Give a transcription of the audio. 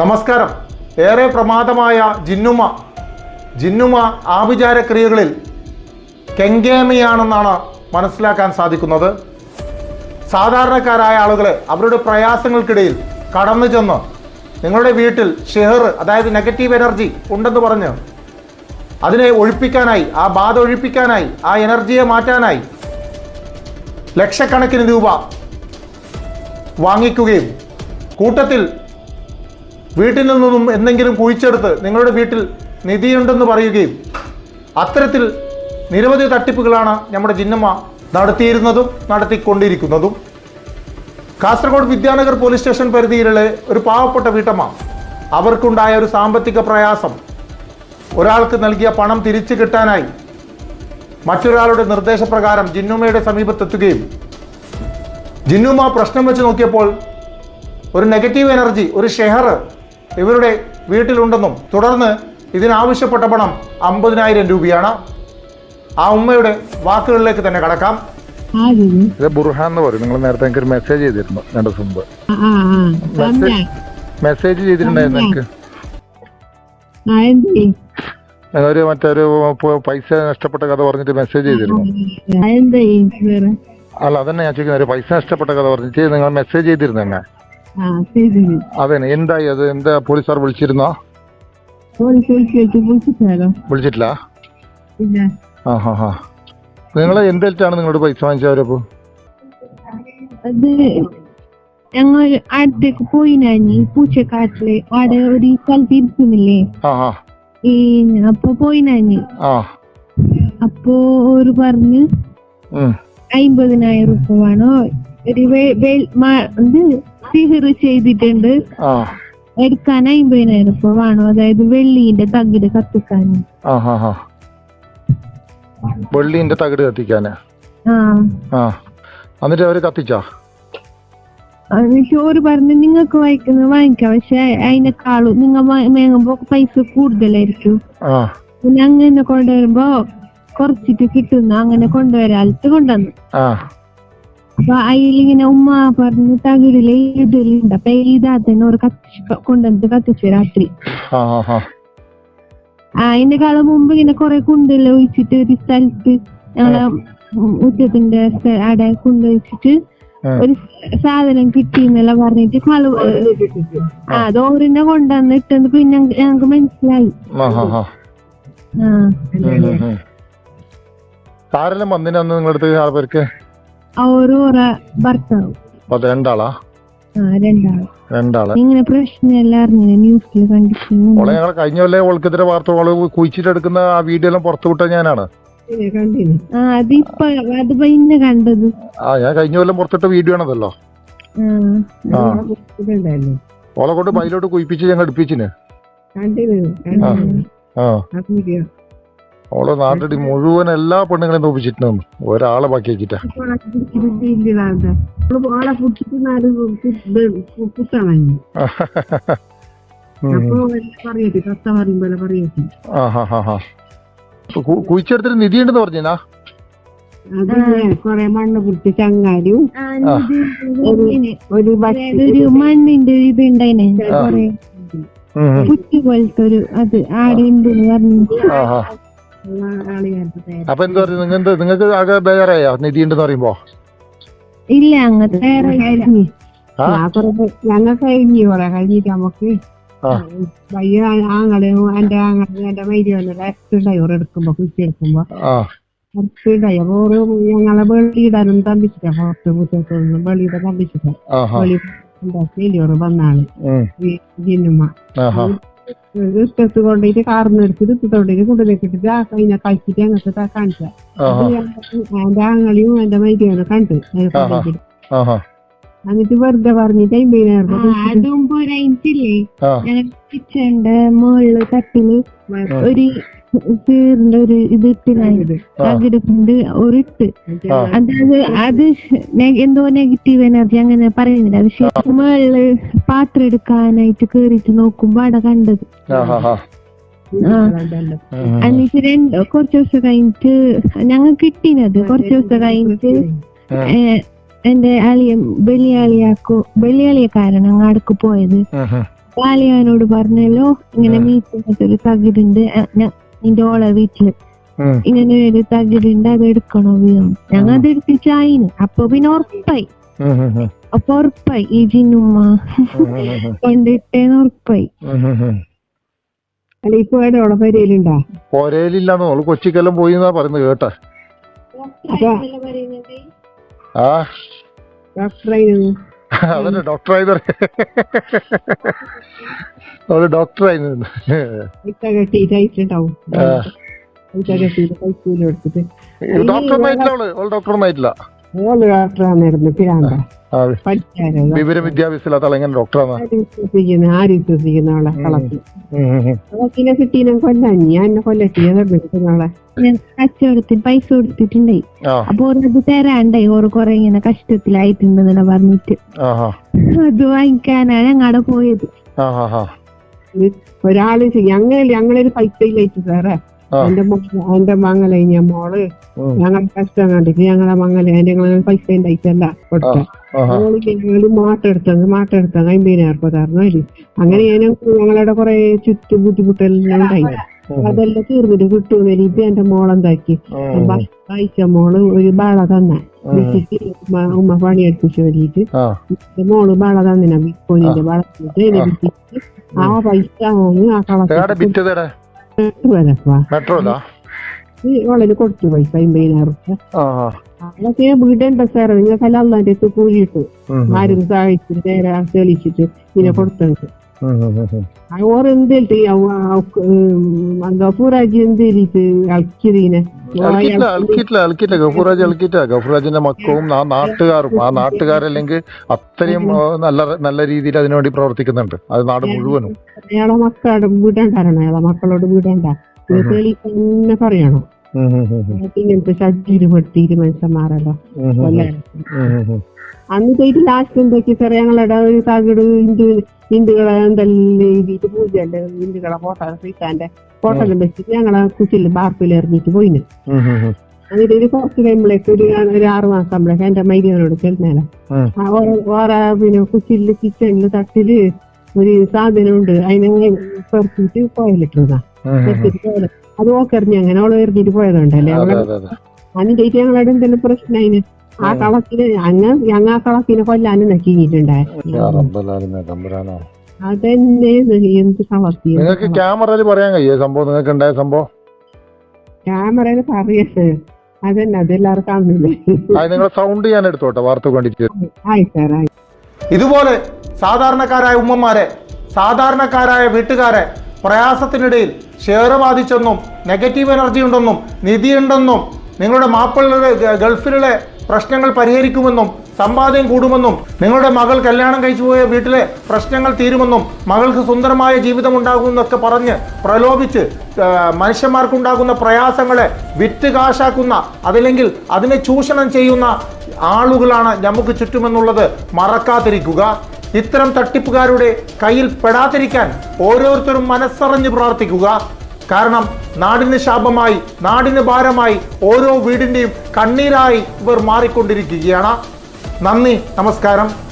നമസ്കാരം. ഏറെ പ്രമാദമായ ജിന്നുമ. ജിന്നുമ ആഭിചാരക്രിയകളിൽ കെങ്കേമിയാണെന്നാണ് മനസ്സിലാക്കാൻ സാധിക്കുന്നത്. സാധാരണക്കാരായ ആളുകൾ അവരുടെ പ്രയാസങ്ങൾക്കിടയിൽ കടന്നു ചെന്ന് നിങ്ങളുടെ വീട്ടിൽ ഷെഹർ അതായത് നെഗറ്റീവ് എനർജി ഉണ്ടെന്ന് പറഞ്ഞ് അതിനെ ഒഴിപ്പിക്കാനായി ആ ബാധ ഒഴിപ്പിക്കാനായി ആ എനർജിയെ മാറ്റാനായി ലക്ഷക്കണക്കിന് രൂപ വാങ്ങിക്കുകയും കൂട്ടത്തിൽ വീട്ടിൽ നിന്നും എന്തെങ്കിലും കുഴിച്ചെടുത്ത് നിങ്ങളുടെ വീട്ടിൽ നിധിയുണ്ടെന്ന് പറയുകയും അത്തരത്തിൽ നിരവധി തട്ടിപ്പുകളാണ് നമ്മുടെ ജിന്നമ്മ നടത്തിയിരുന്നതും നടത്തിക്കൊണ്ടിരിക്കുന്നതും. കാസർഗോഡ് വിദ്യാനഗർ പോലീസ് സ്റ്റേഷൻ പരിധിയിലുള്ള ഒരു പാവപ്പെട്ട വീട്ടമ്മ അവർക്കുണ്ടായ ഒരു സാമ്പത്തിക പ്രയാസം. ഒരാൾക്ക് നൽകിയ പണം തിരിച്ചു കിട്ടാനായി മറ്റൊരാളുടെ നിർദ്ദേശപ്രകാരം ജിന്നുമ്മയുടെ സമീപത്തെത്തുകയും ജിന്നുമ്മ പ്രശ്നം വെച്ച് നോക്കിയപ്പോൾ ഒരു നെഗറ്റീവ് എനർജി ഒരു ഷെഹർ ഇവരുടെ വീട്ടിലുണ്ടെന്നും തുടർന്ന് ഇതിനാവശ്യപ്പെട്ട പണം അമ്പതിനായിരം രൂപയാണ്. ആ ഉമ്മയുടെ വാക്കുകളിലേക്ക് തന്നെ കടക്കാം. ഇത് ബുർഹാൻ എന്ന് പറയും. നിങ്ങൾ നേരത്തെ എനിക്ക് ഒരു മെസ്സേജ് ചെയ്തിരുന്നു രണ്ട് ദിവസം മുമ്പ്. മെസ്സേജ് ചെയ്തിട്ടുണ്ടായിരുന്നു എനിക്ക്. ഒരു മറ്റൊരു പൈസ നഷ്ടപ്പെട്ട കഥ പറഞ്ഞിട്ട് മെസ്സേജ് ചെയ്തിരുന്നു. അല്ല അതന്നെ ഞാൻ ചോദിക്കുന്നത്. പൈസ നഷ്ടപ്പെട്ട കഥ പറഞ്ഞിട്ട് നിങ്ങൾ മെസ്സേജ് ചെയ്തിരുന്നു എന്നെ? അതന്നെ എന്തായി അത്? എന്താ വിളിച്ചിരുന്നോ? പോലീസ് വിളിച്ചിട്ട് വിളിച്ചിട്ടാലോ വിളിച്ചിട്ടില്ല? ആ ഹാ ഹാ. നിങ്ങൾ എന്തായിട്ടാണ് നിങ്ങളോട് പൈസ വാങ്ങിച്ചവരപ്പോ അത് ഞങ്ങൾ അടുത്തേക്ക് പോയിനാഞ്ഞി പൂച്ചക്കാട്ടിൽ. അവിടെ ഒരു സ്ഥലത്ത് ഇരിക്കുന്നില്ലേ? ഈ അപ്പൊ പോയിനാഞ്ഞി അപ്പൊ ഒരു പറഞ്ഞ്. അയിമ്പതിനായിരം റുപ്യ വേണോ? ഒരു ഇത് സിഹിർ ചെയ്തിട്ടുണ്ട്. എടുക്കാൻ അയിമ്പതിനായിരം ഇപ്പൊ വേണം. അതായത് വെള്ളിന്റെ തകിട് കത്തിക്കാൻ. വെള്ളിന്റെ തകിട് കത്തിക്കാന് ആ. എന്നിട്ട് അവർ കത്തിച്ചാ? എന്നിട്ട് പറഞ്ഞ് നിങ്ങൾക്ക് വായിക്കുന്നത് വാങ്ങിക്കാം. പക്ഷെ അതിനെക്കാളും നിങ്ങൾ മേങ്ങുമ്പോ പൈസ കൂടുതലായിരിക്കും. പിന്നെ അങ്ങനെ കൊണ്ടുവരുമ്പോ കുറച്ചിട്ട് കിട്ടുന്നു അങ്ങനെ കൊണ്ടുവരാലത്ത് കൊണ്ടുവന്നു. അപ്പൊ ഇതാത്തന്നെ ഒരു കത്തിച്ച് കൊണ്ടുവന്നിട്ട് കത്തിച്ചു രാത്രി. ആ ആ ആ. ആ അതിനെക്കാളും മുമ്പ് ഇങ്ങനെ കൊറേ കുണ്ടെല്ലാം ഒഴിച്ചിട്ട് ഒരു സ്ഥലത്ത് ഞങ്ങളെ ഉച്ചത്തിന്റെ അവിടെ കൊണ്ടുവച്ചിട്ട് ഉം. ഒരു സാധനം കിട്ടിയെന്നെല്ലാം പറഞ്ഞിട്ട് കളു ആ അത് ഓറിനെ കൊണ്ടുവന്ന് ഇട്ടെന്ന് പിന്നെ ഞങ്ങ- ഞങ്ങക്ക് മനസ്സിലായി. ആ ആരെല്ലാം വന്നിനന്ന് നിങ്ങളടുത്ത് ആൾക്കാർക്ക് ഓരോ ഓറ ഭർത്താവ്. അത് രണ്ടാളാ? ആ രണ്ടാൾ. രണ്ടാൾ. ഇങ്ങനെ പ്രശ്നമെല്ലാം അറിഞ്ഞില്ല? ന്യൂസിൽ കണ്ടിട്ട് ഓളെ ഞങ്ങൾ കഴിഞ്ഞ കൊല്ലം ഓൾക്കെതിരെ വാർത്ത ഓൾ കുഴിച്ചിട്ടെടുക്കുന്ന ആ വീഡിയോ എല്ലാം പുറത്തു വിട്ട ഞാനാണ്. ആ അതിപ്പോ അത് പിന്നെ കണ്ടത്. ആ ഞാൻ കഴിഞ്ഞ കൊല്ലം പുറത്തിട്ട വീഡിയോ ആണതല്ലോ. ആ ഓളെ കൊണ്ട് ബൈലോട്ട് കുയിപ്പിച്ച് ഞങ്ങൾ എടുപ്പിച്ചിന്. ആ ആ. ഓളെ നാട്ടടി മുഴുവൻ എല്ലാ പെണ്ണുങ്ങളെയും തോപ്പിച്ചിട്ടുണ്ട് ഒരാളെ ബാക്കി വെച്ചിട്ടാ. കുഴിച്ചെടുത്തിട്ട് നിധി ഉണ്ടെന്ന് പറഞ്ഞാ കൊറേ മണ്ണ് പുട്ടി ചങ്ങാലും ഒരു ഇത് ഉണ്ടായിനെ കൊറേ പോലത്തെ ഒരു അത് ആടെ ഉണ്ട് പറഞ്ഞു അപ്പൊ എന്താ പറയുക നിങ്ങൾക്ക് നിങ്ങൾക്ക് ആകെ ബേജാറായോ നിധി ഉണ്ടെന്ന് പറയുമ്പോ? ഇല്ല അങ്ങനത്തെ ഞങ്ങൾക്ക് കഴിഞ്ഞു കൊറേ കഴിഞ്ഞിട്ട് നമുക്ക്. വയ്യ എന്റെ ആങ്ങളെയും എന്റെ മൈരിയോനെ എക്സ് ഡ്രൈവർ എടുക്കുമ്പോ കുറ്റി എടുക്കുമ്പോ എക്സ് ഡ്രൈവർ ഞങ്ങളെ വെളിയിടാനും തമ്പിച്ചിട്ടാ പുറത്ത് മുറ്റത്തൊന്നും വെളിയിടെ തമ്പിച്ചിട്ടാ. വെളി വലിയോറ് വന്നാൾ ജിന്നുമ്മ ഇട്ടത്ത് കാർന്ന് എടുത്തിട്ട് ഇട്ടത്തോണ്ടേക്ക് കുടലേക്ക് ഇട്ടിട്ട് ആ കഴിഞ്ഞ കളിച്ചിട്ട് അങ്ങനത്തെ കാണിച്ചാ എന്റെ ആങ്ങളിയും എന്റെ മൈരിയോനെ കണ്ട്. എന്നിട്ട് വെറുതെ പറഞ്ഞിട്ട് അമ്പതിനായിരം കിച്ചന്റെ മുകളിൽ തട്ടിൽ ഒരു ഒരു ഇത് ഇട്ടിനായി ആ. തകിട് കൊണ്ട് ഒരിട്ട് ആ. അതായത് അത് എന്തോ നെഗറ്റീവ് എനർജി അങ്ങനെ പറയുന്നില്ല. അത് ശരിക്കും പാത്രം എടുക്കാനായിട്ട് കേറിയിട്ട് നോക്കുമ്പോ അവിടെ കണ്ടത്. എന്നിട്ട് രണ്ട് കുറച്ച് ദിവസം കഴിഞ്ഞിട്ട് ഞങ്ങൾ കിട്ടിനത്. കുറച്ച് ദിവസം കഴിഞ്ഞിട്ട് എന്റെ അളിയ ബലിയാളിയാക്കു ബലിയാളിയക്കാരൻ അങ്ങ് അടുക്ക് പോയത്. ബാലിയാനോട് പറഞ്ഞല്ലോ ഇങ്ങനെ മീറ്റിംഗ് ഒരു തകിടുണ്ട് നിന്റെ ഓളെ വീട്ടിൽ. ഇങ്ങനെ ഒരു തകിടുണ്ട് അത് എടുക്കണോ വീണം. ഞങ്ങൾ അത് എടുത്തിച്ചായിന് അപ്പൊ പിന്നെ ഉറപ്പായി. അപ്പൊ ഉറപ്പായി. ഈ ജിന്നുമ്മ. കൊണ്ടിട്ടേന്ന് ഉറപ്പായി. അല്ല ഇപ്പൊ എവിടെ അവിടെ പൊരയിലില്ലാന്ന് ഓൾ കൊച്ചിക്കെല്ലാം പോയി എന്നാ പറയുന്നത് കേട്ടെ. ആ. ഡോക്ടറായിരുന്നു. അതന്നെ ഡോക്ടറായി അവൾ ഡോക്ടറായി ഡോക്ടറൊന്നായിട്ടില്ല അവൾ. അവൾ ഡോക്ടറൊന്നായിട്ടില്ല ഓൾ ഡോക്ടറാന്നിരുന്നു പിരാന്ത. ആ, പഠിച്ചാരോ വിവരം വിദ്യാഭ്യാസമില്ലാത്ത ആളെ എങ്ങനെ ഡോക്ടറാന്നാ? ആര് വിശ്വസിക്കുന്ന? ആര് വിശ്വസിക്കുന്ന അവളെ കളത്തിൽ? ഉം, ഉം, ഉം. കളത്തിനെ കിട്ടീനെ കൊല്ലാൻ. ഞാൻ പൈസ കൊടുത്തിട്ടുണ്ടേ. അപ്പൊ ഓരത് തരാണ്ടായി ഓറ് കൊറേ ഇങ്ങനെ കഷ്ടത്തിലായിട്ടുണ്ടെന്നെ പറഞ്ഞിട്ട്. അത് വാങ്ങിക്കാനാണ് ഞങ്ങടെ പോയത്. ഒരാൾ ഞങ്ങൾ ഞങ്ങളൊരു പൈസ ഇല്ലായിട്ട് സാറേ. എന്റെ എന്റെ മംഗല കഴിഞ്ഞ മോൾ. ഞങ്ങളെ കഷ്ടം കണ്ടിട്ട് ഞങ്ങളെ മംഗല എന്റെ ഞങ്ങൾ പൈസ ഉണ്ടായിട്ടല്ല കൊടുത്ത. ഞങ്ങൾ മാട്ടെടുത്തങ്ങ് മാട്ടെടുത്തങ്ങ് അമ്പതിനായിരം രൂപ തരണം അതിൽ അങ്ങനെ ഞാൻ ഞങ്ങളുടെ കുറെ ചുറ്റു ബുദ്ധിമുട്ടെല്ലാം ഉണ്ടായി. അതെല്ലാം തീർന്നിട്ട് കിട്ടും. ഇപ്പൊ എന്റെ മോളെന്താക്കി. വായിച്ച മോൾ ഒരു ബാള തന്ന. ഉമ്മ പണി പണിയെടുപ്പിച്ച് വേണ്ടിയിട്ട് മോൾ ബാള തന്നിനാ. ബിക്കോണിന്റെ ബാള ആ പൈസ വാങ്ങി ആ കളത്തിൽ മെട്രോയിലാ വളരെ കൊടുത്തു പൈസ അമ്പതിനായിരം റുപ്യ അതൊക്കെ വീടേണ്ട സാറേ? നിങ്ങൾ അല്ലാണ്ട് എത്തി കൂലിയിട്ട് ആരും സഹായിച്ചിട്ട് നേരെ തെളിയിച്ചിട്ട് പിന്നെ കൊടുത്തത്. എന്തേലിട്ട് ഗഫൂറാജ് എന്തേലിട്ട് അളക്കിയതിനെ അൽക്കിട്ടില്ല അൽക്കിട്ടില്ല അൽക്കിട്ടില്ല ഗഫൂറാജ് ഗഫൂറാജിന്റെ മക്കളും ആ നാട്ടുകാരും. ആ നാട്ടുകാരല്ലെങ്കിൽ അത്രയും നല്ല നല്ല രീതിയിൽ അതിനുവേണ്ടി പ്രവർത്തിക്കുന്നുണ്ട്. അത് നാട് മുഴുവനും. അയാളെ മക്കളുടെ വീടണ്ടാരണം അയാളെ മക്കളോട് വീടേണ്ട. വീട്ടുകളിൽ തന്നെ പറയണോ. ഇങ്ങനത്തെ ശരീര് പെടുത്തിയിട്ട് മനുഷ്യന്മാരല്ലോ അന്ന് പോയിട്ട് ലാസ്റ്റ് എന്താക്കി സാറേ ഞങ്ങളുടെ ഒരു തകിട് ഹിന്ദു ഹിന്ദുക്കളെ എന്തെല്ലാം എഴുതിയിട്ട് പൂജയല്ലേ ഹിന്ദുക്കളെ ഫോട്ടോ ശ്രീക്കാന്റെ ഫോട്ടോ എല്ലാം വെച്ചിട്ട് ഞങ്ങളെ കുച്ചിൽ ബാർപ്പിൽ എറിഞ്ഞിട്ട് പോയിന്. അങ്ങനെ ഒരു കുറച്ച് കഴിയുമ്പോഴേക്ക് ഒരു ഒരു ആറ് മാസം ആകുമ്പോഴേക്ക് എന്റെ മൈരിയോട് ചെന്നേനെ വേറെ ഓരോ പിന്നെ കുച്ചിൽ കിച്ചണിൽ തട്ടിൽ ഒരു സാധനം ഉണ്ട്. അതിനെ പെറുക്കിട്ട് പോയലിട്ടുന്ന അത് ഓക്കെ ഓക്കെറിഞ്ഞ് അങ്ങനെ ഓളെ എറിഞ്ഞിട്ട് അവളെ അതെ അതിന്റെ ഞങ്ങളുടെ എന്തെങ്കിലും പ്രശ്നം അതിന് ആ കളത്തിൽ അങ്ങ് ഞങ്ങ ആ കളത്തിനെ കൊല്ലാനും നക്കിയിട്ടുണ്ടായിരുന്നു. അതന്നെ എന്ത് കളത്തി നിങ്ങൾക്ക് ക്യാമറയിൽ പറയാൻ കഴിയോ സംഭവം? നിങ്ങൾക്ക് ഉണ്ടായ സംഭവം? ക്യാമറയിൽ പറയട്ടെ. അതന്നെ അതെല്ലാവരും കാണുന്നില്ലേ അത് നിങ്ങളെ സൗണ്ട് ഞാൻ എടുത്തോട്ടെ വാർത്ത കണ്ടിട്ട്. ആയി സാർ ആയി. ഇതുപോലെ സാധാരണക്കാരായ ഉമ്മമാരെ സാധാരണക്കാരായ വീട്ടുകാരെ പ്രയാസത്തിനിടയിൽ ഷെയർ ബാധിച്ചെന്നും നെഗറ്റീവ് എനർജി ഉണ്ടെന്നും നിധിയുണ്ടെന്നും നിങ്ങളുടെ മാപ്പിളുടെ ഗൾഫിലെ പ്രശ്നങ്ങൾ പരിഹരിക്കുമെന്നും സമ്പാദ്യം കൂടുമെന്നും നിങ്ങളുടെ മകൾ കല്യാണം കഴിച്ചു പോയ വീട്ടിലെ പ്രശ്നങ്ങൾ തീരുമെന്നും മകൾക്ക് സുന്ദരമായ ജീവിതം ഉണ്ടാകുമെന്നൊക്കെ പറഞ്ഞ് പ്രലോഭിച്ച് മനുഷ്യന്മാർക്കുണ്ടാകുന്ന പ്രയാസങ്ങളെ വിറ്റ് കാശാക്കുന്ന അതല്ലെങ്കിൽ അതിനെ ചൂഷണം ചെയ്യുന്ന ആളുകളാണ് നമുക്ക് ചുറ്റുമെന്നുള്ളത് മറക്കാതിരിക്കുക. ഇത്തരം തട്ടിപ്പുകാരുടെ കയ്യിൽ പെടാതിരിക്കാൻ ഓരോരുത്തരും മനസ്സറിഞ്ഞ് പ്രാർത്ഥിക്കുക. കാരണം നാടിന് ശാപമായി നാടിന് ഭാരമായി ഓരോ വീടിന്റെയും കണ്ണീരായി ഇവർ മാറിക്കൊണ്ടിരിക്കുകയാണ്. നന്ദി നമസ്കാരം.